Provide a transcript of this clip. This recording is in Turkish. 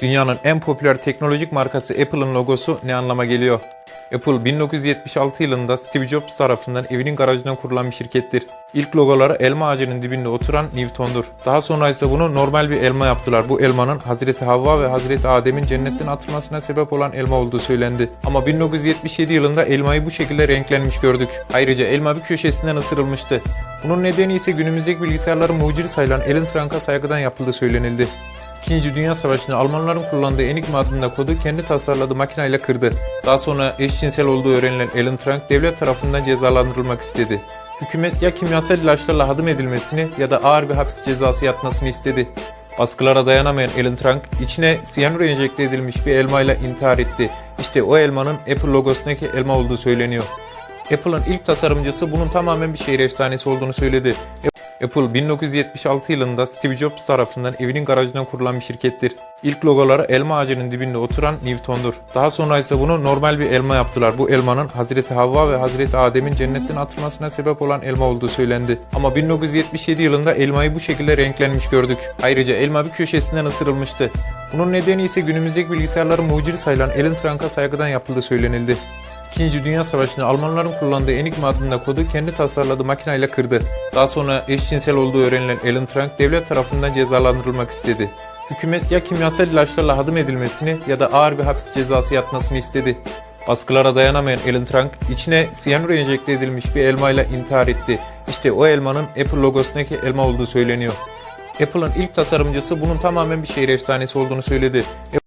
Dünyanın en popüler teknolojik markası Apple'ın logosu ne anlama geliyor? Apple 1976 yılında Steve Jobs tarafından evinin garajına kurulan bir şirkettir. İlk logoları elma ağacının dibinde oturan Newton'dur. Daha sonra ise bunu normal bir elma yaptılar. Bu elmanın Hazreti Havva ve Hazreti Adem'in cennetten atılmasına sebep olan elma olduğu söylendi. Ama 1977 yılında elmayı bu şekilde renklenmiş gördük. Ayrıca elma bir köşesinden ısırılmıştı. Bunun nedeni ise günümüzdeki bilgisayarların mucidi sayılan Alan Turing'a saygıdan yapıldığı söylenildi. İkinci Dünya Savaşı'nda Almanların kullandığı Enigma adında kodu kendi tasarladığı makineyle kırdı. Daha sonra eşcinsel olduğu öğrenilen Alan Turing devlet tarafından cezalandırılmak istedi. Hükümet ya kimyasal ilaçlarla hadım edilmesini ya da ağır bir hapis cezası yatmasını istedi. Baskılara dayanamayan Alan Turing içine siyanür enjekte edilmiş bir elmayla intihar etti. İşte o elmanın Apple logosundaki elma olduğu söyleniyor. Apple'ın ilk tasarımcısı bunun tamamen bir şehir efsanesi olduğunu söyledi. Apple 1976 yılında Steve Jobs tarafından evinin garajına kurulan bir şirkettir. İlk logoları elma ağacının dibinde oturan Newton'dur. Daha sonra ise bunu normal bir elma yaptılar. Bu elmanın Hazreti Havva ve Hazreti Adem'in cennetten atılmasına sebep olan elma olduğu söylendi. Ama 1977 yılında elmayı bu şekilde renklenmiş gördük. Ayrıca elma bir köşesinden ısırılmıştı. Bunun nedeni ise günümüzdeki bilgisayarların mucidi sayılan Alan Turing'a saygıdan yapıldığı söylenildi. İkinci Dünya Savaşı'nda Almanların kullandığı Enigma adında kodu kendi tasarladığı makineyle kırdı. Daha sonra eşcinsel olduğu öğrenilen Alan Turing devlet tarafından cezalandırılmak istedi. Hükümet ya kimyasal ilaçlarla hadım edilmesini ya da ağır bir hapis cezası yatmasını istedi. Baskılara dayanamayan Alan Turing içine siyanür enjekte edilmiş bir elmayla intihar etti. İşte o elmanın Apple logosundaki elma olduğu söyleniyor. Apple'ın ilk tasarımcısı bunun tamamen bir şehir efsanesi olduğunu söyledi.